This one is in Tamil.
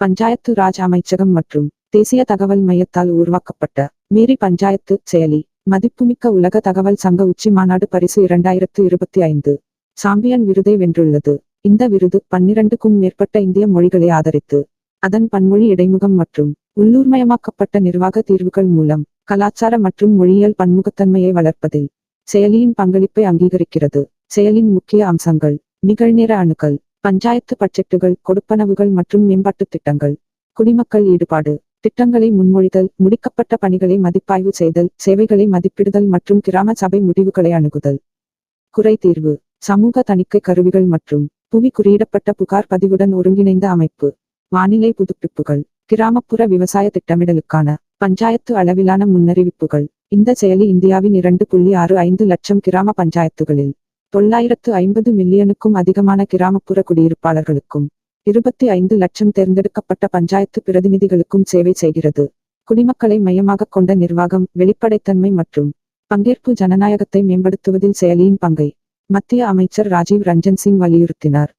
பஞ்சாயத்து ராஜ் அமைச்சகம் மற்றும் தேசிய தகவல் மையத்தால் உருவாக்கப்பட்ட மேரி பஞ்சாயத்து செயலி மதிப்புமிக்க உலக தகவல் சங்க உச்சி மாநாடு பரிசு இரண்டாயிரத்து இருபத்தி ஐந்து. சாம்பியன் விருதை வென்றுள்ளது. இந்த விருது பன்னிரண்டுக்கும் மேற்பட்ட இந்திய மொழிகளை ஆதரித்து அதன் பன்மொழி இடைமுகம் மற்றும் உள்ளூர்மயமாக்கப்பட்ட நிர்வாக தீர்வுகள் மூலம் கலாச்சார மற்றும் மொழியியல் பன்முகத்தன்மையை வளர்ப்பதில் செயலியின் பங்களிப்பை அங்கீகரிக்கிறது. செயலின் முக்கிய அம்சங்கள் நிகழ்நேர அணுகல் பஞ்சாயத்து பட்ஜெட்டுகள் கொடுப்பனவுகள் மற்றும் மேம்பாட்டுத் திட்டங்கள். குடிமக்கள் ஈடுபாடு. திட்டங்களை முன்மொழிதல் முடிக்கப்பட்ட பணிகளை மதிப்பாய்வு செய்தல் சேவைகளை மதிப்பிடுதல் மற்றும் கிராம சபை முடிவுகளை அணுகுதல். குறை தீர்வு. சமூக தணிக்கை கருவிகள் மற்றும் புவி குறியிடப்பட்ட புகார் பதிவுடன் ஒருங்கிணைந்த அமைப்பு. வானிலை புதுப்பிப்புகள். கிராமப்புற விவசாய திட்டமிடலுக்கான பஞ்சாயத்து அளவிலான முன்னறிவிப்புகள். இந்த செயலி இந்தியாவின் இரண்டு புள்ளி ஆறு ஐந்து லட்சம் கிராம பஞ்சாயத்துகளில். தொள்ளாயிரத்து ஐம்பது மில்லியனுக்கும் அதிகமான கிராமப்புற குடியிருப்பாளர்களுக்கும் இருபத்தி ஐந்து லட்சம் தேர்ந்தெடுக்கப்பட்ட பஞ்சாயத்து பிரதிநிதிகளுக்கும் சேவை செய்கிறது. குடிமக்களை மையமாக கொண்ட நிர்வாகம் வெளிப்படைத்தன்மை மற்றும் பங்கேற்பு ஜனநாயகத்தை மேம்படுத்துவதில் செயலியின் பங்கை மத்திய அமைச்சர் ராஜீவ் ரஞ்சன் சிங் வலியுறுத்தினார்.